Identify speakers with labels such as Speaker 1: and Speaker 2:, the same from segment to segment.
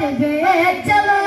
Speaker 1: जय चलो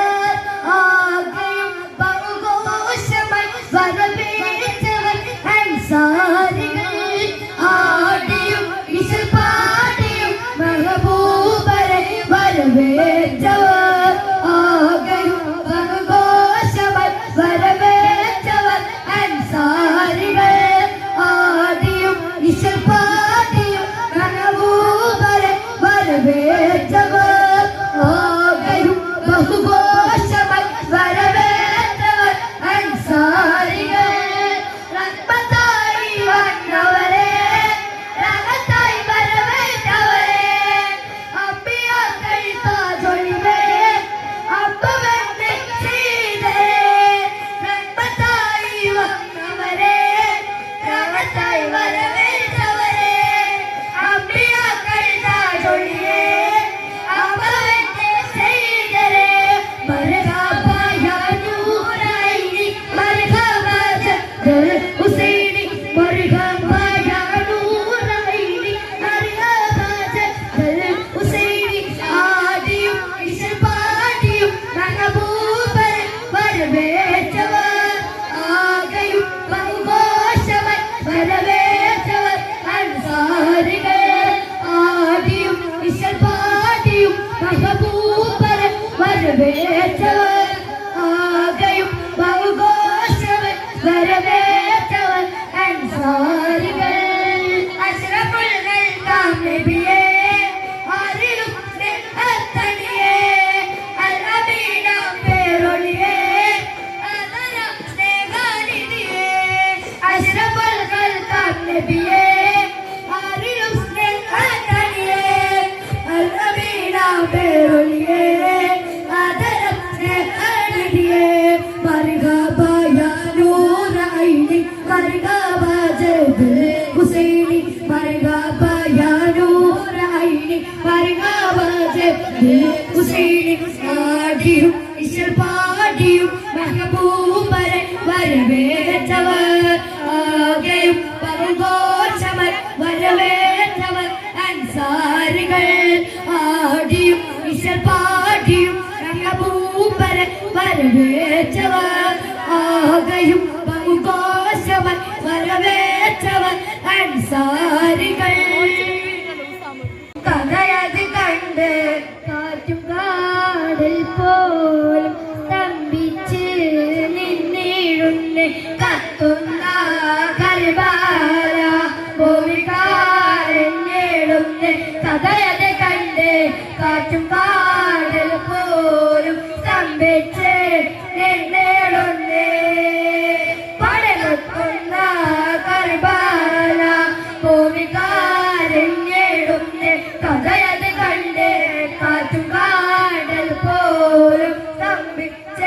Speaker 1: better പാടിയും ഇശൽ പാടിയും മെഹബൂബരെ വരവേറ്റവർ. ആകെയും പരഘോഷവർ വരവേറ്റവർ. അൻസാരികൾ ആടിയും ഇശൽ പാടിയും മെഹബൂബരെ വരവേറ്റവർ. ആകെയും പരഘോഷവർ വരവേറ്റവർ. അൻസാരികൾ. കഥയത് കണ്ട് വെച്ച് നിന്നേളൊന്നേ പടലൊക്കുന്ന കർബാല ഭൂമികാരഞ്ഞെടുന്ന കഥയത് കണ്ട് കാറ്റുകാടൽ പോലും സ്തംഭിച്ച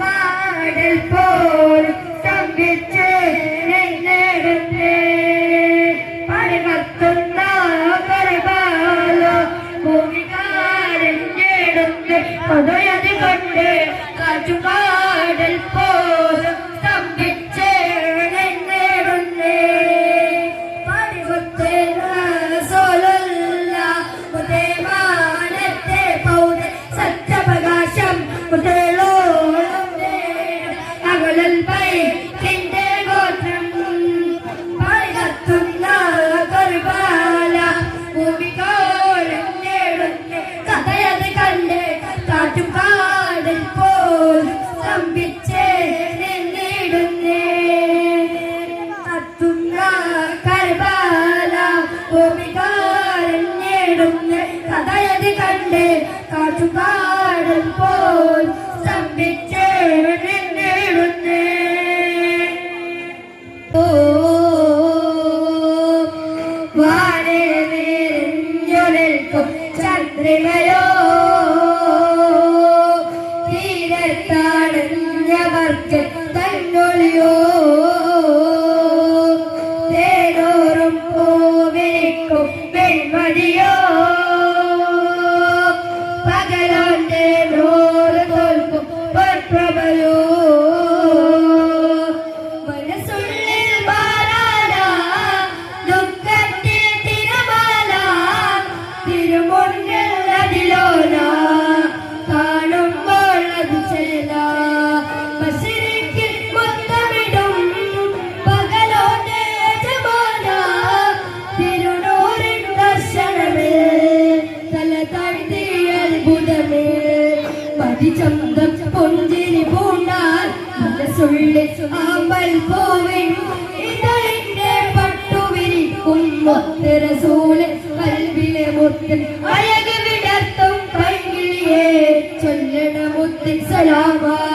Speaker 1: പാടൽ പോൽ തമ്പിച്ച് നേടുന്നേ പണിമത്തുന്ന ഭൂമികാരൻ നേടുന്നേ പൊതുയത് കാറ്റുപാടും പോൽ சொந்தம் பொஞ்சிரி பூண்டார் சொல்லி ஆம்பல் போவேன் ഇതെന്റെ പട്ടുവിരിക്കും മുത്തരസൂൾ കൽവിലെ മുത്ത് അഴകി വിടർത്തും പൈകിളിയെ ചൊല്ലണ മുത്തിൽ സലാമായി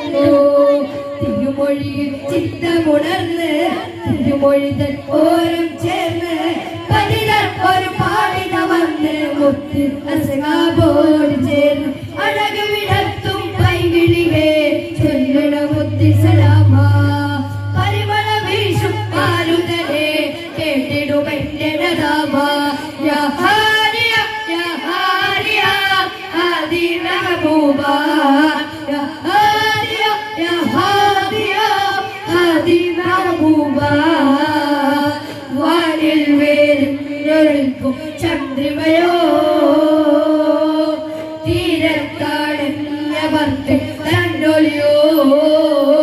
Speaker 1: തന്നു തിരുമൊഴിയിൽ ചിത്തമുണർന്ന് തിരുമൊഴിതൻ ഓരം ചേർന്ന് പതിതർ ഒരു പാടിത വന്ന് മുത്ത് അസകാബോട് ചേർന്ന് അഴക് വിടത്തും പൈകിളിവേ oh.